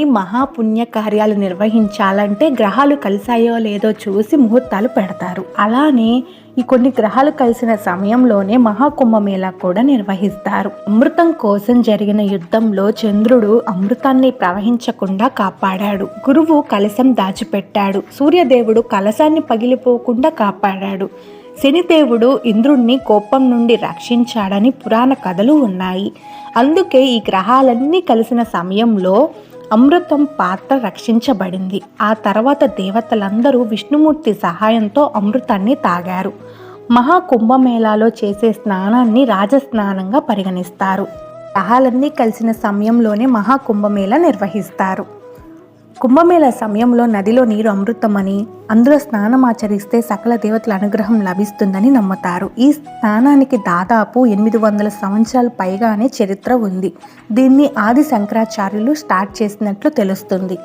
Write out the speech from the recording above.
ఈ మహాపుణ్య కార్యాలు నిర్వహించాలంటే గ్రహాలు కలిసాయో లేదో చూసి ముహూర్తాలు పెడతారు. అలానే ఈ కొన్ని గ్రహాలు కలిసిన సమయంలోనే మహాకుంభమేళా కూడా నిర్వహిస్తారు. అమృతం కోసం జరిగిన యుద్ధంలో చంద్రుడు అమృతాన్ని ప్రవహించకుండా కాపాడాడు. గురువు కలశం దాచిపెట్టాడు. సూర్యదేవుడు కలశాన్ని పగిలిపోకుండా కాపాడాడు. శనిదేవుడు ఇంద్రుణ్ణి కోపం నుండి రక్షించాడని పురాణ కథలు ఉన్నాయి. అందుకే ఈ గ్రహాలన్నీ కలిసిన సమయంలో అమృతం పాత్ర రక్షించబడింది. ఆ తర్వాత దేవతలందరూ విష్ణుమూర్తి సహాయంతో అమృతాన్ని తాగారు. మహాకుంభమేళాలో చేసే స్నానాన్ని రాజస్నానంగా పరిగణిస్తారు. గ్రహాలన్నీ కలిసిన సమయంలోనే మహాకుంభమేళ నిర్వహిస్తారు. కుంభమేళ సమయంలో నదిలో నీరు అమృతమని అందులో స్నానం ఆచరిస్తే సకల దేవతల అనుగ్రహం లభిస్తుందని నమ్ముతారు. ఈ స్నానానికి దాదాపు ఎనిమిది వందల సంవత్సరాల పైగానే చరిత్ర ఉంది. దీన్ని ఆది శంకరాచార్యులు స్టార్ట్ చేసినట్లు తెలుస్తుంది.